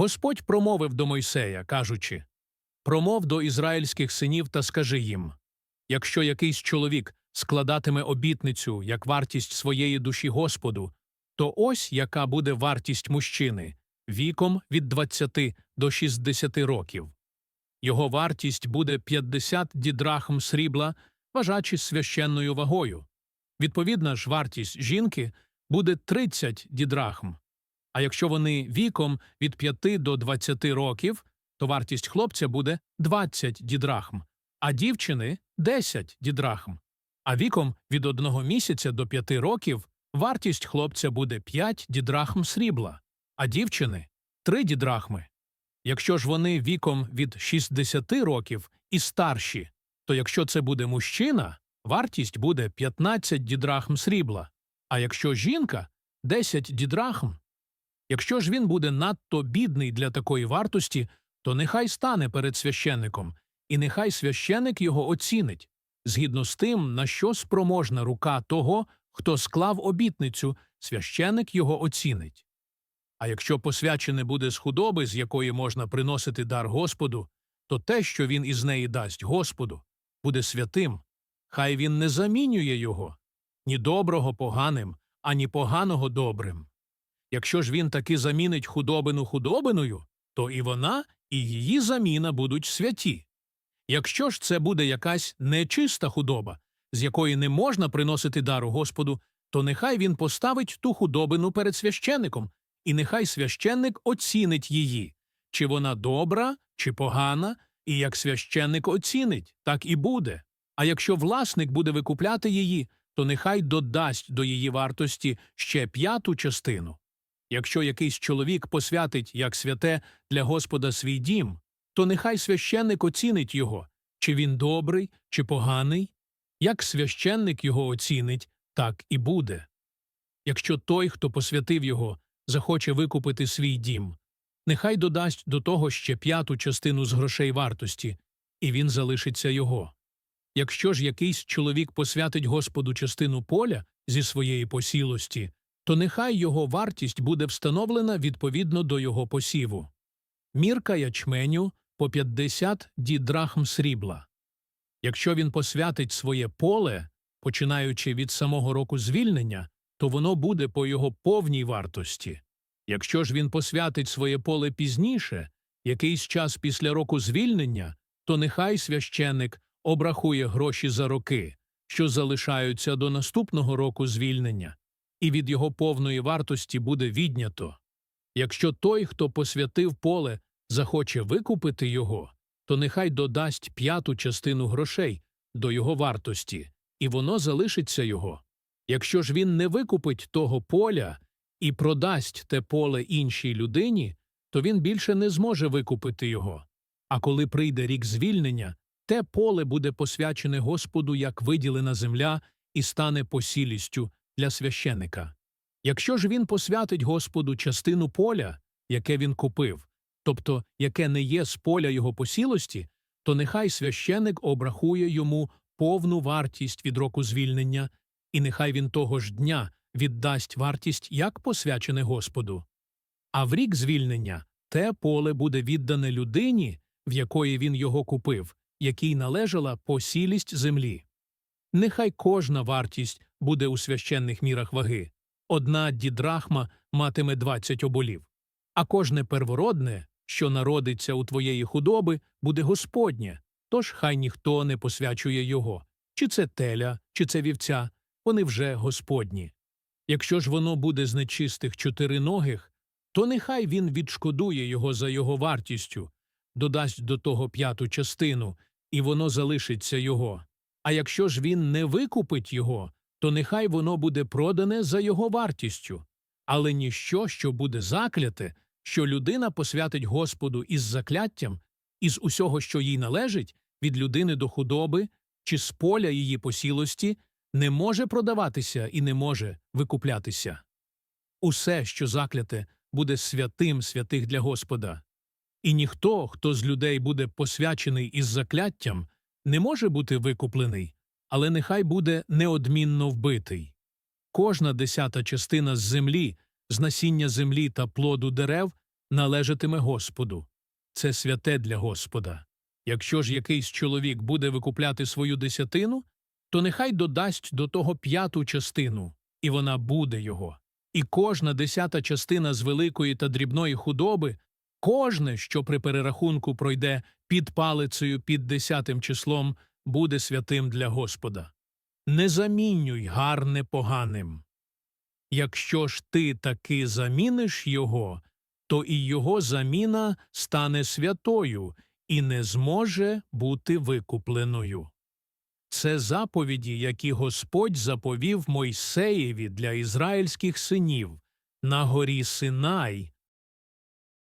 Господь промовив до Мойсея, кажучи Промов до ізраїльських синів та скажи їм якщо якийсь чоловік складатиме обітницю як вартість своєї душі Господу, то ось яка буде вартість мужчини віком від 20 до 60 років. Його вартість буде 50 дідрахм срібла, важачи священною вагою. Відповідна ж вартість жінки буде 30 дідрахм. А якщо вони віком від 5 до 20 років, то вартість хлопця буде 20 дідрахм, а дівчини 10 дідрахм. А віком від одного місяця до 5 років вартість хлопця буде 5 дідрахм срібла, а дівчини 3 дідрахми. Якщо ж вони віком від 60 років і старші, то якщо це буде мужчина, вартість буде 15 дідрахм срібла, а якщо жінка 10 дідрахм. Якщо ж він буде надто бідний для такої вартості, то нехай стане перед священником, і нехай священник його оцінить, згідно з тим, на що спроможна рука того, хто склав обітницю, священник його оцінить. А якщо посвячене буде з худоби, з якої можна приносити дар Господу, то те, що він із неї дасть Господу, буде святим, хай він не замінює його ні доброго поганим, ані поганого добрим. Якщо ж він таки замінить худобину худобиною, то і вона, і її заміна будуть святі. Якщо ж це буде якась нечиста худоба, з якої не можна приносити дару Господу, то нехай він поставить ту худобину перед священником, і нехай священник оцінить її, чи вона добра, чи погана, і як священник оцінить, так і буде. А якщо власник буде викупляти її, то нехай додасть до її вартості ще п'яту частину. Якщо якийсь чоловік посвятить як святе для Господа свій дім, то нехай священник оцінить його, чи він добрий, чи поганий. Як священник його оцінить, так і буде. Якщо той, хто посвятив його, захоче викупити свій дім, нехай додасть до того ще п'яту частину з грошей вартості, і він залишиться його. Якщо ж якийсь чоловік посвятить Господу частину поля зі своєї посілості, то нехай його вартість буде встановлена відповідно до його посіву. Мірка ячменю по 50 дідрахм срібла. Якщо він посвятить своє поле, починаючи від самого року звільнення, то воно буде по його повній вартості. Якщо ж він посвятить своє поле пізніше, якийсь час після року звільнення, то нехай священник обрахує гроші за роки, що залишаються до наступного року звільнення, і від його повної вартості буде віднято. Якщо той, хто посвятив поле, захоче викупити його, то нехай додасть п'яту частину грошей до його вартості, і воно залишиться його. Якщо ж він не викупить того поля і продасть те поле іншій людині, то він більше не зможе викупити його. А коли прийде рік звільнення, те поле буде посвячене Господу як виділена земля і стане посілістю для священика. Якщо ж він посвятить Господу частину поля, яке він купив, тобто яке не є з поля його посілості, то нехай священик обрахує йому повну вартість від року звільнення, і нехай він того ж дня віддасть вартість як посвячене Господу. А в рік звільнення те поле буде віддане людині, в якої він його купив, якій належала посілість землі. Нехай кожна вартість буде у священних мірах ваги. Одна дідрахма матиме 20 оболів, а кожне первородне, що народиться у твоєї худоби, буде Господнє, тож хай ніхто не посвячує його, чи це теля, чи це вівця, вони вже Господні. Якщо ж воно буде з нечистих чотириногих, то нехай він відшкодує його за його вартістю, додасть до того п'яту частину, і воно залишиться його. А якщо ж він не викупить його, то нехай воно буде продане за його вартістю. Але ніщо, що буде закляте, що людина посвятить Господу із закляттям, із усього, що їй належить, від людини до худоби чи з поля її посілості, не може продаватися і не може викуплятися. Усе, що закляте, буде святим святих для Господа. І ніхто, хто з людей буде посвячений із закляттям, не може бути викуплений, але нехай буде неодмінно вбитий. Кожна десята частина з землі, з насіння землі та плоду дерев належатиме Господу. Це святе для Господа. Якщо ж якийсь чоловік буде викупляти свою десятину, то нехай додасть до того п'яту частину, і вона буде його. І кожна десята частина з великої та дрібної худоби, кожне, що при перерахунку пройде під палицею під десятим числом, буде святим для Господа. Не замінюй гарне поганим. Якщо ж ти таки заміниш його, то і його заміна стане святою і не зможе бути викупленою. Це заповіді, які Господь заповів Мойсеєві для ізраїльських синів на горі Синай